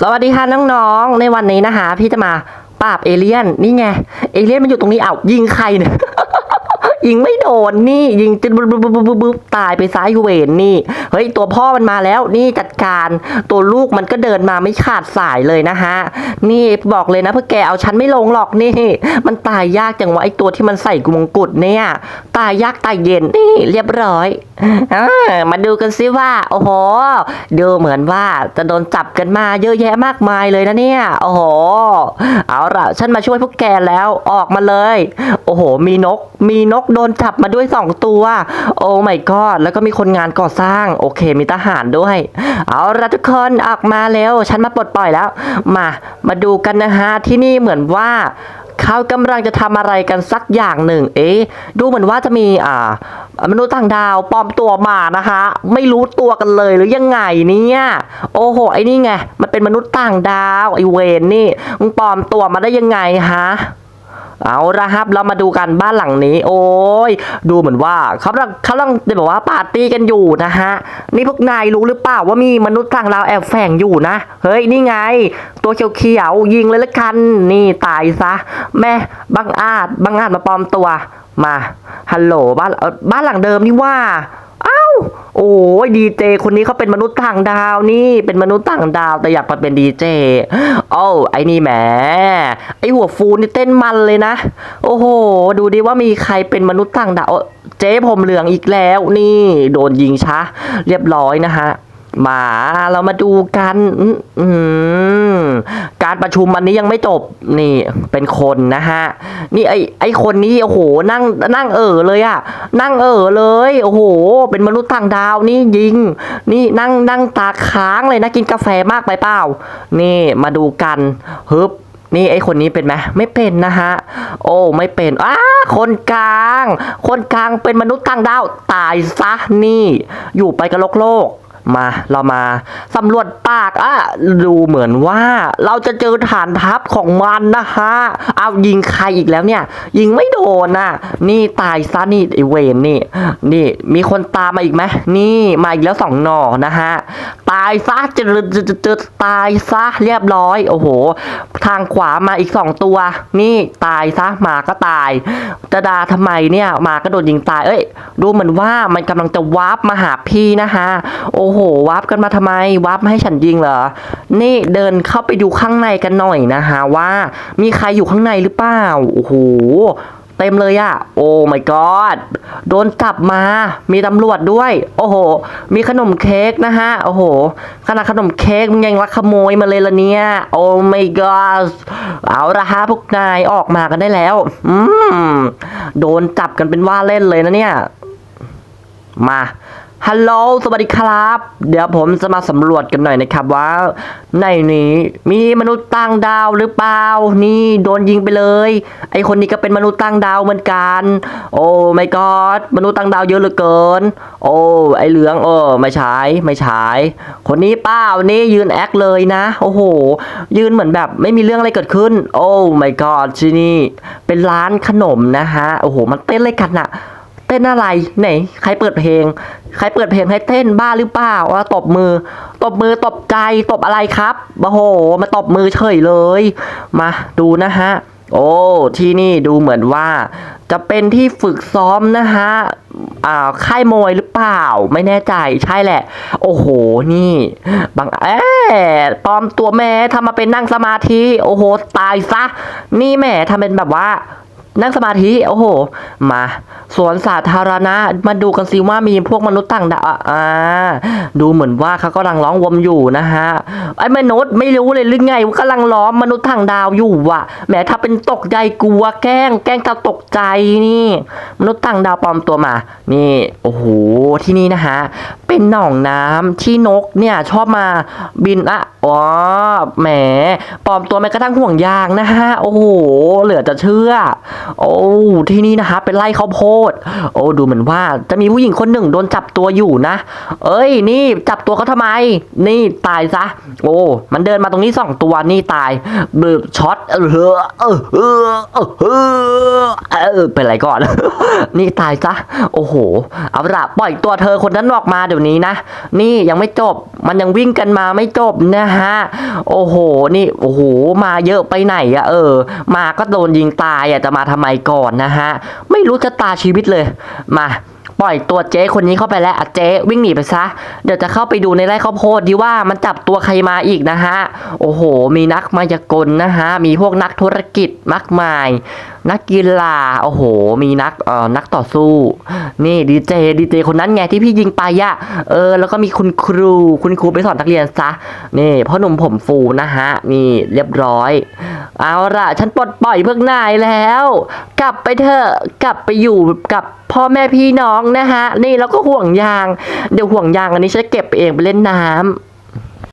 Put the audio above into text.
สวัสดีค่ะน้องๆ ในวันนี้นะคะ พี่จะมาปราบเอเลี่ยน นี่ไง เอเลี่ยนมันอยู่ตรงนี้เอายิงใครเนี่ย ยิงไม่โดนนี่ยิงจึ๊บบึ๊บบึ๊บบึ๊บตายไปซ้ายเวนนี่ เฮ้ยตัวพ่อมันมาแล้วนี่จัดการตัวลูกมันก็เดินมาไม่ขาดสายเลยนะฮะ นี่บอกเลยนะเพื่อแกเอาฉันไม่ลงหรอกนี่ มันตายยากจังวะไอตัวที่มันใส่กุมงกุฎเนี่ย ตายยากตายเย็นนี่เรียบร้อยอมาดูกันซิว่า โอ้โหดูเหมือนว่าจะโดนจับกันมาเยอะแยะมากมายเลยนะเนี่ยโอ้โห เอาละฉันมาช่วยพวกแกแล้วออกมาเลย โอ้โห มีนกมีนกโดดนจับมาด้วยสองตัว โอ้ไม่กอดแล้วก็มีคนงานก่อสร้าง โอเค มีทหารด้วย เอาละทุกคนออกมาเร็วฉันมาปลดปล่อยแล้ว มามาดูกันนะฮะ ที่นี่เหมือนว่าเขากำลังจะทำอะไรกันสักอย่างหนึ่ง เอ๊ะ ดูเหมือนว่าจะมีอ่ามนุษย์ต่างดาวปลอมตัวมานะคะ ไม่รู้ตัวกันเลยหรือยังไงเนี่ยโอ้โหไอ้นี่ไงมันเป็นมนุษย์ต่างดาวไอ้เวนนี่มึงปลอมตัวมาได้ยังไงฮะ เอาละครับเรามาดูกันบ้านหลังนี้ โอ้ยดูเหมือนว่าเขาลังเขาลังแบบว่าปาร์ตี้กันอยู่นะฮะนี่พวกนายรู้หรือเปล่าว่ามีมนุษย์ต่างดาวแอบแฝงอยู่นะ เฮ้ยนี่ไง ตัวเขียวๆยิงเลยละกันนี่ตายซะ แม่บังอาจบังอาจมาปลอมตัวมาฮัลโหลบ้านบ้านหลังเดิมนี่ว่า อ้าวโอ้ยดีเจคนนี้เขาเป็นมนุษย์ต่างดาวนี่เป็นมนุษย์ต่างดาวแต่อยากมาเป็นดีเจโอ้าไอ้นี่แหมไอหัวฟูนี่เต้นมันเลยนะ โอ้โห ดูดิว่ามีใครเป็นมนุษย์ต่างดาวเจ๊ผมเหลืองอีกแล้ว นี่ โดนยิงช้าเรียบร้อยนะฮะ มาเรามาดูกันการประชุมวันนี้ยังไม่จบนี่เป็นคนนะฮะ นี่ไอไอคนนี้โอ้โหนั่งนั่งเออเลยอะนั่งเอ่อเลยโอ้โห เป็นมนุษย์ต่างดาวนี่ยิง นี่นั่งนั่งตาค้างเลยนะกินกาแฟมากไปเปล่า นี่มาดูกันฮึบนี่ไอคนนี้เป็นไหมไม่เป็นนะฮะ โอ้ไม่เป็นอ้าคนกลาง คนกลางเป็นมนุษย์ต่างดาวตายซะนี่ อยู่ไปกับโลกโลก มาเรามาสำรวจปากอะดูเหมือนว่าเราจะเจอฐานทัพของมันนะฮะเอายิงใครอีกแล้วเนี่ย ยิงไม่โดนน่ะ นี่ตายซะนี่ไอเวนนี่ นี่มีคนตามมาอีกไหมนี่มาอีกแล้วสองหนอนะฮะ ตายซะจะจะจะจะตายซะเรียบร้อย โอ้โหทางขวามาอีกสองตัว นี่ตายซะหมาก็ตาย จะดาทำไมเนี่ยหมาก็โดนยิงตาย เอ้ย ดูเหมือนว่ามันกำลังจะวาร์ปมาหาพี่นะฮะ โอ้โห วาร์ปกันมาทำไม วาร์ปมาให้ฉันยิงเหรอ นี่เดินเข้าไปดูข้างในกันหน่อยนะฮะว่า มีใครอยู่ข้างในหรือเปล่า โอ้โห เต็มเลยอะโอ้ my god โดนจับมา มีตำรวจด้วย โอ้โห มีขนมเค้กนะฮะ โอ้โห ขนาดขนมเค้กมันยังลักขโมยมาเลยละเนี่ย โอ้ my god เอาละฮะพวกนายออกมากันได้แล้ว อืม โดนจับกันเป็นว่าเล่นเลยนะเนี่ย มา ฮัลโหล สวัสดีครับ เดี๋ยวผมจะมาสำรวจกันหน่อยนะครับว่า ในนี้มีมนุษย์ต่างดาวหรือเปล่า นี่โดนยิงไปเลย ไอคนนี้ก็เป็นมนุษย์ต่างดาวเหมือนกัน โอ้ไม่กอดมนุษย์ต่างดาวเยอะเหลือเกิน โอ้ไอเหลืองเออไม่ใช่ไม่ใช่คนนี้เปล่านี่ยืนแอคเลยนะ โอ้โห ยืนเหมือนแบบไม่มีเรื่องอะไรเกิดขึ้น โอ้ไม่กอดที่นี่เป็นร้านขนมนะฮะ โอ้โหมันเต้นอะไรกันอะ เต้นอะไรไหนใครเปิดเพลง ใครเปิดเพลงให้เต้นบ้าหรือเปล่าว่าตบมือ ตบมือตบใจตบอะไรครับโอ้โห มาตบมือเฉยเลย มาดูนะฮะ โอ้ที่นี่ดูเหมือนว่า จะเป็นที่ฝึกซ้อมนะฮะอ่าค่ายมวยหรือเปล่า ไม่แน่ใจใช่แหละ โอ้โหนี่บางเอะปลอมตัวแม่ทำมาเป็นนั่งสมาธิโอ้โหตายซะ นี่แม่ทำเป็นแบบว่า นั่งสมาธิโอ้โห มาสวนสาธารณะมาดูกันสิว่ามีพวกมนุษย์ต่างดาวอ่าดูเหมือนว่าเขากำลังร้องวมอยู่นะฮะไอ้มนุษย์ไม่รู้เลยหรือไงว่ากำลังล้อมมนุษย์ต่างดาวอยู่ว่ะแหมถ้าเป็นตกใจกลัวแกล้ง แกล้งจะตกใจนี่ มนุษย์ต่างดาวปลอมตัวมา นี่โอ้โหที่นี่นะฮะเป็นหนองน้ำที่นกเนี่ยชอบมาบินอะอ๋อแหมปลอมตัวแม้กระทั่งห่วงยางนะฮะโอ้โหเหลือจะเชื่อโอ้ที่นี่นะคะเป็นไร่ข้าวโพด โอ้ดูเหมือนว่าจะมีผู้หญิงคนหนึ่งโดนจับตัวอยู่นะ เอ้ยนี่จับตัวเขาทำไม นี่ตายซะ โอ้ มันเดินมาตรงนี้สองตัวนี่ตายเบืบช็อตเออเออเออเออเออเออเออเป็นไรก่อน นี่ตายซะ โอ้โห เอาละปล่อยตัวเธอคนนั้นออกมาเดี๋ยวนี้นะ นี่ยังไม่จบ มันยังวิ่งกันมาไม่จบนะฮะ โอ้โห นี่ โอ้โห มาเยอะไปไหนอะเออ มาก็โดนยิงตายอะจะมาทำไมก่อนนะฮะ ไม่รู้จะตาชีวิตเลย มาปล่อยตัวเจ๊คนนี้เข้าไปแล้วเจ๊วิ่งหนีไปซะ เดี๋ยวจะเข้าไปดูในไร่ข้าวโพดดีว่ามันจับตัวใครมาอีกนะฮะ โอ้โห มีนักมายากลนะฮะ มีพวกนักธุรกิจมากมายนักกีฬาโอ้โห มีนักเอ่อนักต่อสู้ นี่ดีเจดีเจคนนั้นไงที่พี่ยิงไปอะเออ แล้วก็มีคุณครู คุณครูไปสอนนักเรียนซะ นี่พ่อหนุ่มผมฟูนะฮะ นี่เรียบร้อย เอาละฉันปลดปล่อยพวกนายแล้ว กลับไปเถอะกลับไปอยู่กับพ่อแม่พี่น้องนะฮะ นี่แล้วก็ห่วงยาง เดี๋ยวห่วงยางอันนี้ฉันเก็บเองไปเล่นน้ำ